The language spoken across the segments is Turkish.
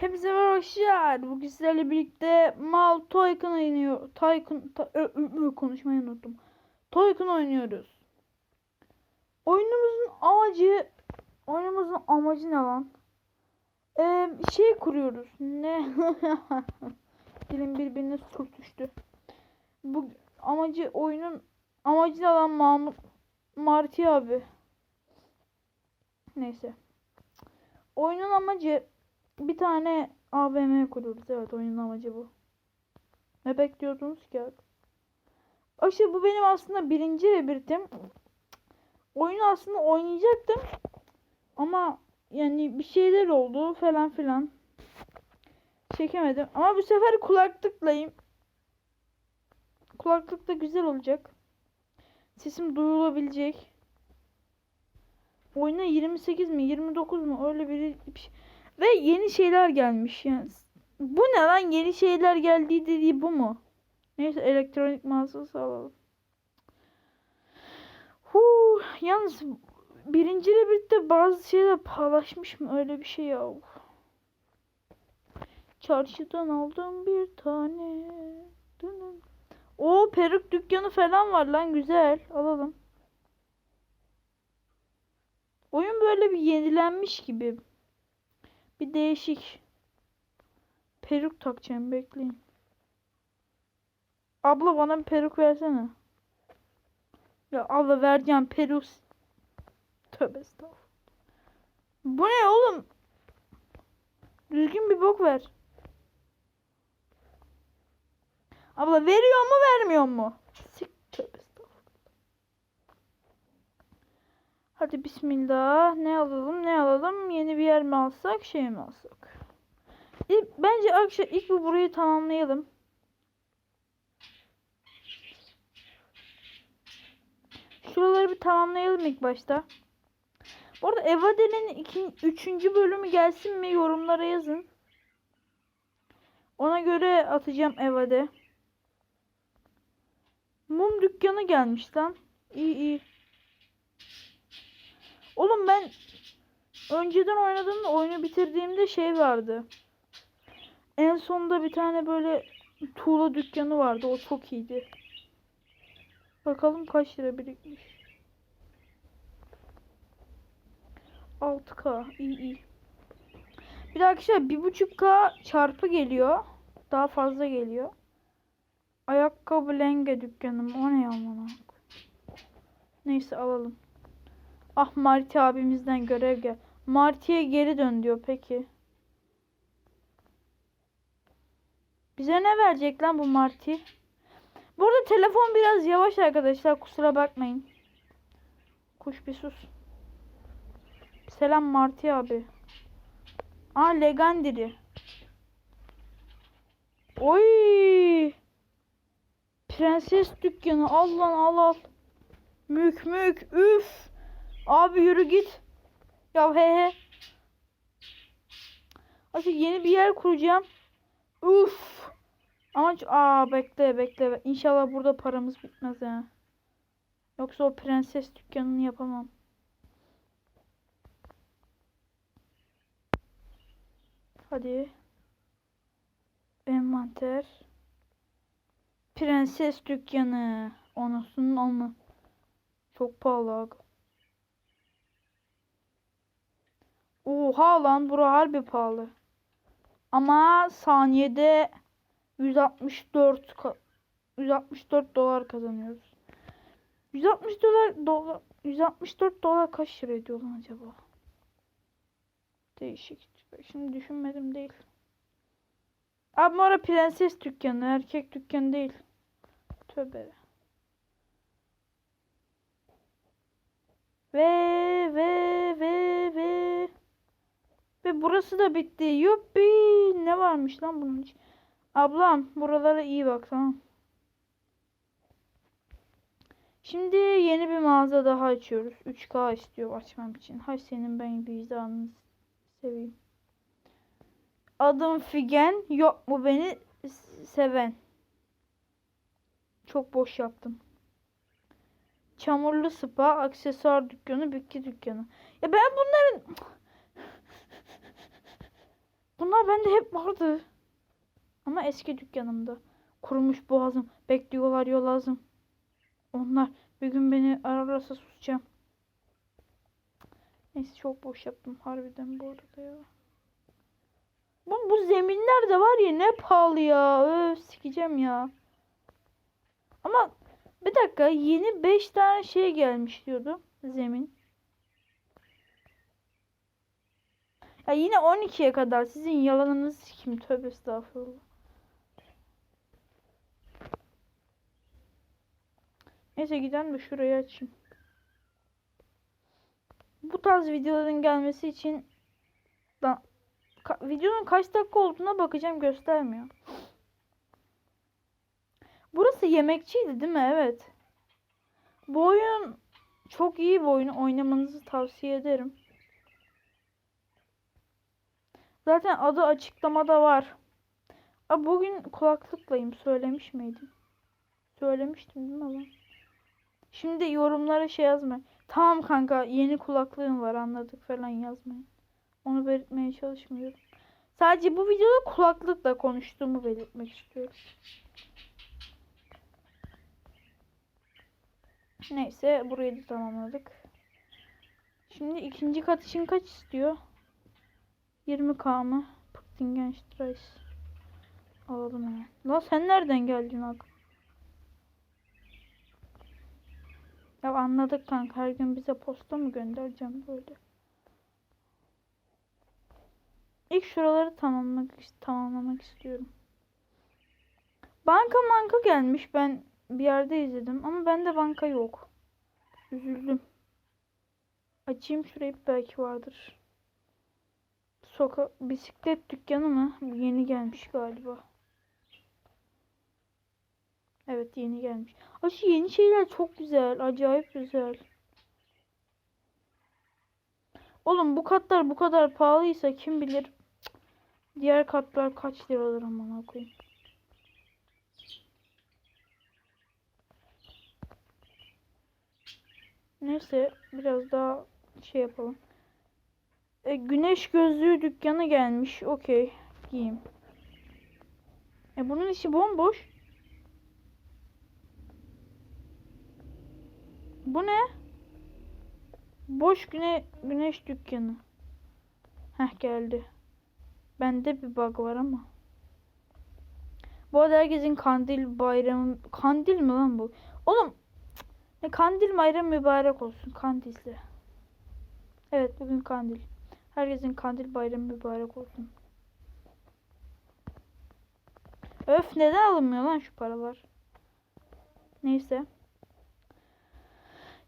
Hepsi var hoşçakal. Bugün sizlerle birlikte Mal Toykun oynuyor. Toykun ta, ö, ö, ö, konuşmayı unuttum. Toykun oynuyoruz. Oyunumuzun amacı oyunumuzun amacı ne lan? Ee, şey kuruyoruz. Ne? Dilim birbirine sürtüştü. Bu amacı oyunun amacı ne lan Mahmut Marti abi. Neyse. Oyunun amacı bir tane AVM kuruyoruz. Evet oyunun amacı bu. Ne bekliyordunuz ki? Aşı bu benim aslında birinci rebirtim. Oyunu aslında oynayacaktım. Ama yani bir şeyler oldu falan filan. Çekemedim. Ama bu sefer kulaklıklayım. Kulaklık da güzel olacak. Sesim duyulabilecek. Oyuna 28 mi 29 mu öyle bir bir şey. Ve yeni şeyler gelmiş yani. Bu ne lan yeni şeyler geldiği dediği bu mu? Neyse elektronik mağazası alalım. Huu, yalnız birinciyle birlikte bazı şeyler paylaşmış mı öyle bir şey ya. Çarşıdan aldım bir tane. O peruk dükkanı falan var lan güzel alalım. Oyun böyle bir yenilenmiş gibi. Bir değişik. Peruk takacağım bekleyin. Abla bana bir peruk versene. Ya abla vereceğim peruk. Tövbe. Bu ne oğlum? Düzgün bir bok ver. Abla veriyor mu vermiyor mu? Sik tövbe estağfurullah. Hadi bismillah. Ne alalım ne alalım? Yeni bir yer mi alsak şey mi alsak? İlk, bence akşam ilk bir burayı tamamlayalım. Şuraları bir tamamlayalım ilk başta. Bu arada Evade'nin iki, üçüncü bölümü gelsin mi yorumlara yazın. Ona göre atacağım Evade. Mum dükkanı gelmiş lan. İyi iyi. Oğlum ben önceden oynadığımda oyunu bitirdiğimde şey vardı. En sonunda bir tane böyle tuğla dükkanı vardı. O çok iyiydi. Bakalım kaç lira birikmiş. 6K. iyi iyi. Bir de arkadaşlar 1.5K çarpı geliyor. Daha fazla geliyor. Ayakkabı lenge dükkanım. O ne amına? Neyse alalım. Ah Marty abimizden görev gel. Marty'ye geri dön diyor peki. Bize ne verecek lan bu Marty? Bu arada telefon biraz yavaş arkadaşlar kusura bakmayın. Kuş bir sus. Selam Marty abi. Aa Legandiri. Oy. Prenses dükkanı al lan al al. Mük mük üf. Abi yürü git. Ya he he. Artık yeni bir yer kuracağım. Uf. Ama aa bekle bekle. İnşallah burada paramız bitmez ya. Yoksa o prenses dükkanını yapamam. Hadi. Envanter. Prenses dükkanı. Anasının amı. Çok pahalı. Oha lan bura harbi pahalı. Ama saniyede 164 ka- 164 dolar kazanıyoruz. 160 dolar dolar 164 dolar kaç lira ediyor lan acaba? Değişik. Şimdi düşünmedim değil. Abi bu prenses dükkanı, erkek dükkanı değil. Tövbe. Ve ve ve ve ve burası da bitti. Yuppi. Ne varmış lan bunun için? Ablam buralara iyi bak tamam. Şimdi yeni bir mağaza daha açıyoruz. 3K istiyor açmam için. Hay senin ben vicdanını seveyim. Adım Figen. Yok mu beni seven? Çok boş yaptım. Çamurlu spa, aksesuar dükkanı, bitki dükkanı. Ya ben bunların onlar bende hep vardı. Ama eski dükkanımda. Kurumuş boğazım. Bekliyorlar yol lazım. Onlar bir gün beni ararsa susacağım. Neyse çok boş yaptım harbiden bu arada ya. Bu, bu zeminler de var ya ne pahalı ya. Öf sikeceğim ya. Ama bir dakika yeni 5 tane şey gelmiş diyordu zemin. Ya yine 12'ye kadar sizin yalanınız kim tövbe estağfurullah. Neyse giden de şurayı açayım. Bu tarz videoların gelmesi için da, ka- videonun kaç dakika olduğuna bakacağım göstermiyor. Burası yemekçiydi değil mi? Evet. Bu oyun çok iyi bir oyun. Oynamanızı tavsiye ederim. Zaten adı açıklamada var. Aa, bugün kulaklıklayım. Söylemiş miydim? Söylemiştim değil mi ama? Şimdi yorumlara şey yazmayın. Tamam kanka yeni kulaklığım var anladık falan yazmayın. Onu belirtmeye çalışmıyorum. Sadece bu videoda kulaklıkla konuştuğumu belirtmek istiyorum. Neyse burayı da tamamladık. Şimdi ikinci kat için kaç istiyor? 20k mı? Puttingenstrasse. Alalım hemen. Lan sen nereden geldin Ak? Ya anladık kanka her gün bize posta mı göndereceğim böyle? İlk şuraları tamamlamak, tamamlamak istiyorum. Banka manka gelmiş ben bir yerde izledim ama bende banka yok. Üzüldüm. Açayım şurayı belki vardır. Soka bisiklet dükkanı mı? Yeni gelmiş galiba. Evet yeni gelmiş. Aa, şu yeni şeyler çok güzel. Acayip güzel. Oğlum bu katlar bu kadar pahalıysa kim bilir diğer katlar kaç liradır aman koyayım. Neyse biraz daha şey yapalım. E, güneş gözlüğü dükkanı gelmiş. Okey. Giyeyim. E bunun içi bomboş. Bu ne? Boş güne güneş dükkanı. Heh geldi. Bende bir bug var ama. Bu arada herkesin kandil bayramı... Kandil mi lan bu? Oğlum ne kandil bayramı mübarek olsun. Kandil'de. Evet bugün kandil. Herkesin kandil bayramı mübarek olsun. Öf neden alınmıyor lan şu paralar? Neyse.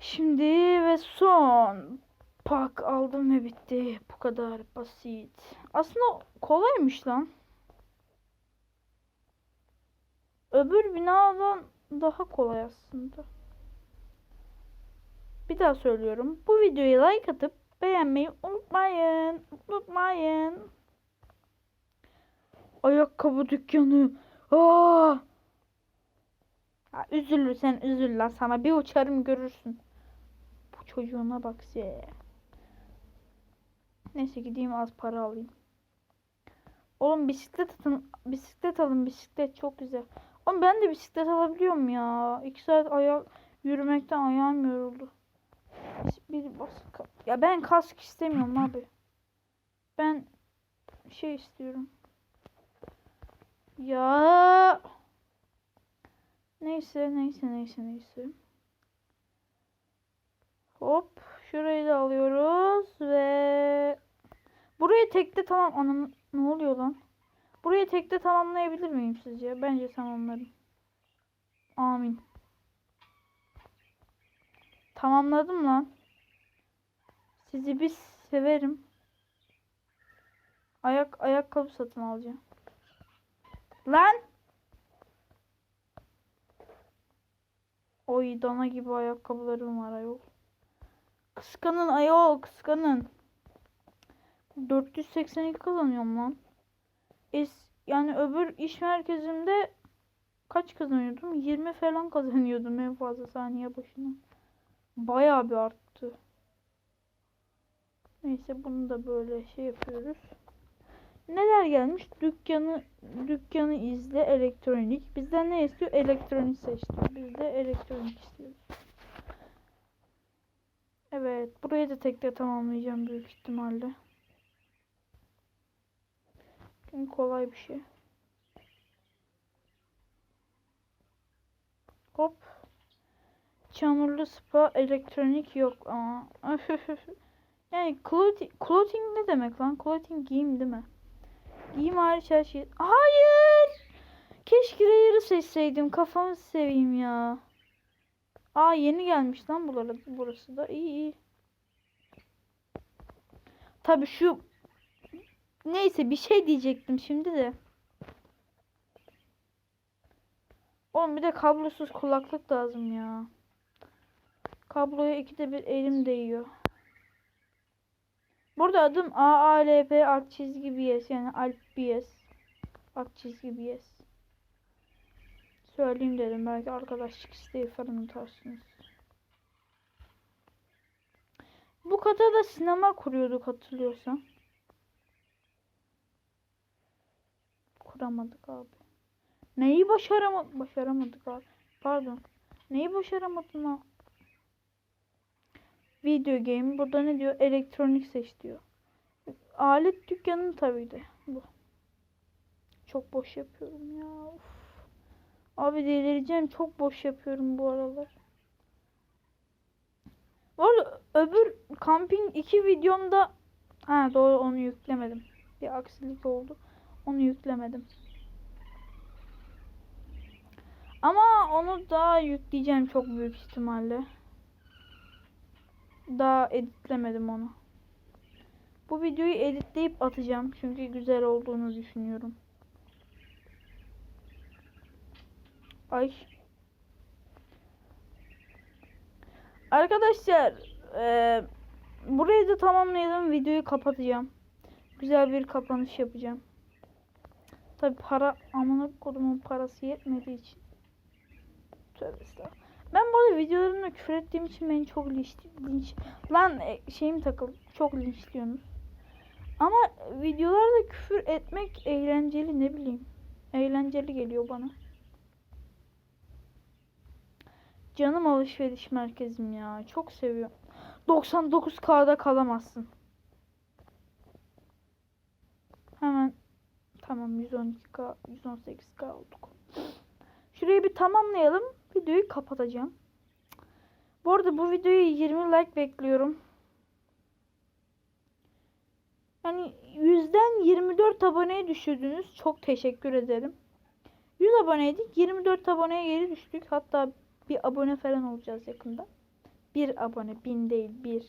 Şimdi ve son pak aldım ve bitti. Bu kadar basit. Aslında kolaymış lan. Öbür binadan daha kolay aslında. Bir daha söylüyorum. Bu videoya like atıp beğenmeyi unutmayın. Unutmayın. Ayakkabı dükkanı. Aa! Ya üzülürsen üzül lan sana bir uçarım görürsün. Bu çocuğuna bak se. Neyse gideyim az para alayım. Oğlum bisiklet atın, bisiklet alın bisiklet çok güzel. Oğlum ben de bisiklet alabiliyorum ya. İki saat ayak yürümekten ayağım yoruldu. Bir bas ya ben kask istemiyorum abi. Ben şey istiyorum. Ya neyse neyse neyse neyse. Hop şurayı da alıyoruz ve burayı tekte tamam anam ne oluyor lan? Burayı tekte tamamlayabilir miyim sizce? Bence tamamlarım. Amin. Tamamladım lan. Sizi bir severim. Ayak ayakkabı satın alacağım. Lan! Oy dana gibi ayakkabılarım var ayol. Kıskanın ayol kıskanın. 482 kazanıyorum lan. Es yani öbür iş merkezimde kaç kazanıyordum? 20 falan kazanıyordum en fazla saniye başına. Bayağı bir arttı. Neyse bunu da böyle şey yapıyoruz. neler gelmiş? Dükkanı dükkanı izle elektronik. Bizden ne istiyor? Elektronik seçti. Biz de elektronik istiyoruz. Evet, burayı da tekrar tamamlayacağım büyük ihtimalle. Çünkü kolay bir şey. Hop. Çamurlu spa elektronik yok ama. yani clothing, clothing ne demek lan? Clothing giyim değil mi? Giyim hariç her şey. Hayır! Keşke rayarı seçseydim. Kafamı seveyim ya. Aa yeni gelmiş lan buraları, burası da. iyi iyi. Tabi şu neyse bir şey diyecektim şimdi de. Oğlum bir de kablosuz kulaklık lazım ya. Kabloya ikide bir elim değiyor. Burada adım AALP alt çizgi BS yani Alp BS. Alt çizgi BS. Söyleyeyim dedim belki arkadaşlık isteği falan atarsınız. Bu kata da sinema kuruyorduk hatırlıyorsan. Kuramadık abi. Neyi başaramadık? Başaramadık abi. Pardon. Neyi başaramadım ha? Video game. Burada ne diyor? Elektronik seç diyor. Alet dükkanı tabii de. Bu. Çok boş yapıyorum ya. Of. Abi delireceğim. Çok boş yapıyorum bu aralar. Arada öbür Camping 2 videomda ha doğru onu yüklemedim. Bir aksilik oldu. Onu yüklemedim. Ama onu daha yükleyeceğim çok büyük ihtimalle. Daha editlemedim onu. Bu videoyu editleyip atacağım. Çünkü güzel olduğunu düşünüyorum. Ay. Arkadaşlar eee burayı da tamamlayalım. Videoyu kapatacağım. Güzel bir kapanış yapacağım. Tabi para amına kodumun parası yetmediği için. Tövbe estağfurullah. Ben bu arada videolarımda küfür ettiğim için beni çok linç, linç lan e, şeyim takıl çok linçliyorsunuz. Ama videolarda küfür etmek eğlenceli ne bileyim. Eğlenceli geliyor bana. Canım alışveriş merkezim ya. Çok seviyorum. 99K'da kalamazsın. Hemen tamam 112K 118K olduk. Şurayı bir tamamlayalım. Videoyu kapatacağım. Bu arada bu videoyu 20 like bekliyorum. Yani yüzden 24 aboneye düşürdünüz. Çok teşekkür ederim. 100 aboneydik. 24 aboneye geri düştük. Hatta bir abone falan olacağız yakında. Bir abone. Bin değil. Bir.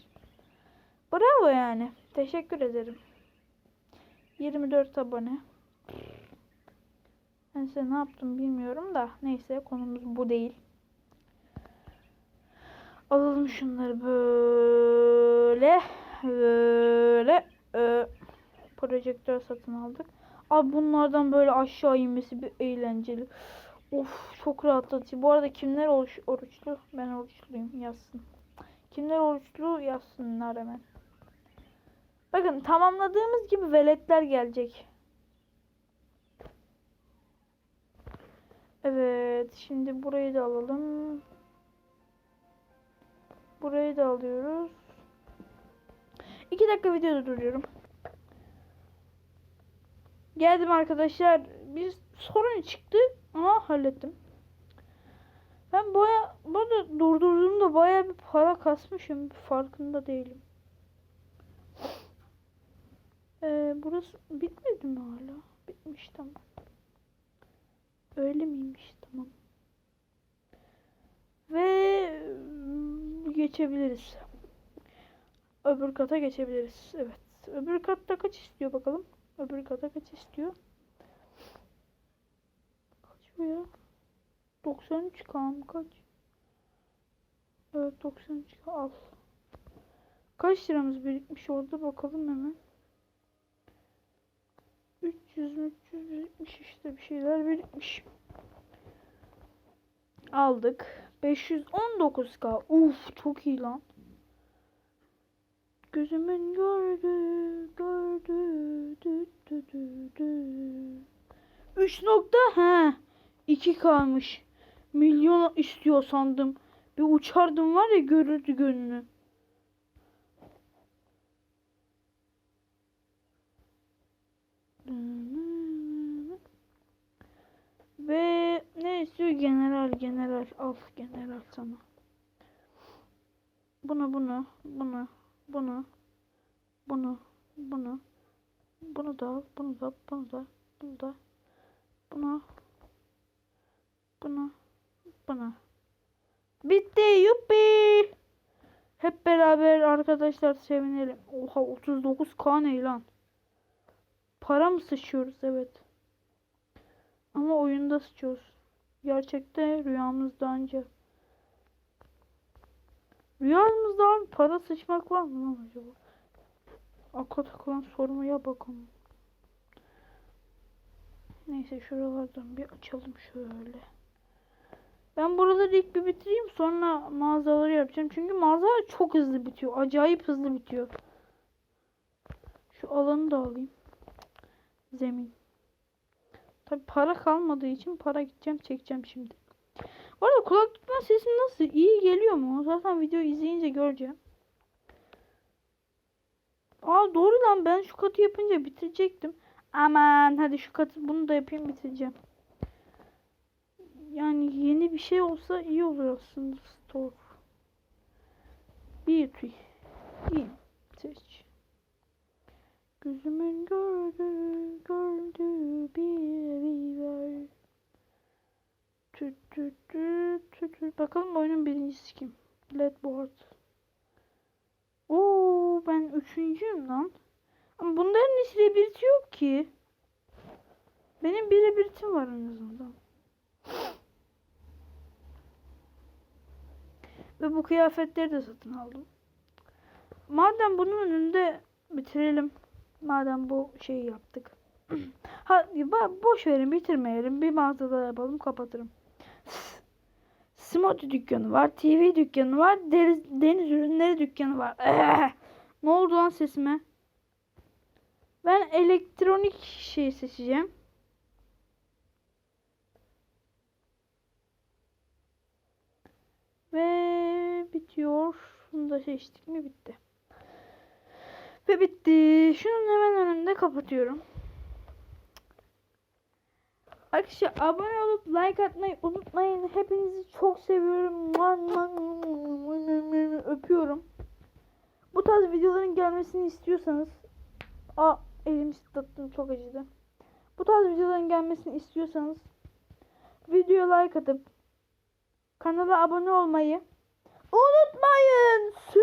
Bravo yani. Teşekkür ederim. 24 abone. Ben size ne yaptım bilmiyorum da. Neyse konumuz bu değil. Alalım şunları böyle. Böyle. E, projektör satın aldık. Abi bunlardan böyle aşağı inmesi bir eğlenceli. Of çok rahatlatıcı. Bu arada kimler oruç, oruçlu? Ben oruçluyum yazsın. Kimler oruçlu yazsınlar hemen. Bakın tamamladığımız gibi veletler gelecek. Evet şimdi burayı da alalım. Burayı da alıyoruz. İki dakika videoda duruyorum. Geldim arkadaşlar. Bir sorun çıktı ama hallettim. Ben baya burada durdurduğumda baya bir para kasmışım. Farkında değilim. Ee, burası bitmedi mi hala? Bitmiş tamam. Öyle miymiş tamam. Ve geçebiliriz. Öbür kata geçebiliriz. Evet. Öbür katta kaç istiyor bakalım. Öbür kata kaç istiyor? Kaç bu ya? 93k mı kaç? Evet 93k al. Kaç liramız birikmiş orada bakalım hemen. 300 300 birikmiş bir şeyler birikmiş. Aldık. 519k. Uf çok iyi lan. Gözümün gördü, gördü, dü, dü, dü. 3 nokta he 2 kalmış. Milyon istiyor sandım. Bir uçardım var ya görürdü gönlünü. Ve ne istiyor general general al general sana. Bunu bunu bunu bunu bunu bunu bunu da al bunu da bunu da bunu da bunu bunu bunu. Bitti yuppi! Hep beraber arkadaşlar sevinelim. Oha 39k ne lan? Para mı sıçıyoruz? Evet ama oyunda sıçıyoruz gerçekte rüyamızda anca Rüyamızda abi para sıçmak var mı lan acaba? Akla takılan sormaya bakalım. Neyse şuralardan bir açalım şöyle. Ben buraları ilk bir bitireyim sonra mağazaları yapacağım. Çünkü mağazalar çok hızlı bitiyor. Acayip hızlı bitiyor. Şu alanı da alayım. Zemin. Tabi para kalmadığı için para gideceğim çekeceğim şimdi. Bu arada kulaklıktan sesim nasıl? İyi geliyor mu? Zaten video izleyince göreceğim. Aa doğru lan ben şu katı yapınca bitirecektim. Aman hadi şu katı bunu da yapayım bitireceğim. Yani yeni bir şey olsa iyi olur aslında store. Tüy. İyi. Seç. Gözümün gördüğü, gördüğü bir biber. Tüt tüt tüt tüt tüt. Bakalım oyunun birincisi kim? Ledboard. Oo ben üçüncüyüm lan. Ama bunların hiç rebirti yok ki. Benim bir rebirtim var en azından. Ve bu kıyafetleri de satın aldım. Madem bunun önünde bitirelim. Madem bu şeyi yaptık. ha boş verin bitirmeyelim. Bir mağazada yapalım kapatırım. Smoothie dükkanı var. TV dükkanı var. Deniz, deniz ürünleri dükkanı var. Eh! Ne oldu lan sesime? Ben elektronik şey seçeceğim. Ve bitiyor. Bunu da seçtik mi bitti. Ve bitti. Şunun hemen önünde kapatıyorum. Arkadaşlar abone olup like atmayı unutmayın. Hepinizi çok seviyorum. Öpüyorum. Bu tarz videoların gelmesini istiyorsanız Aa elim ıslattım çok acıdı. Bu tarz videoların gelmesini istiyorsanız videoya like atıp kanala abone olmayı unutmayın. Sü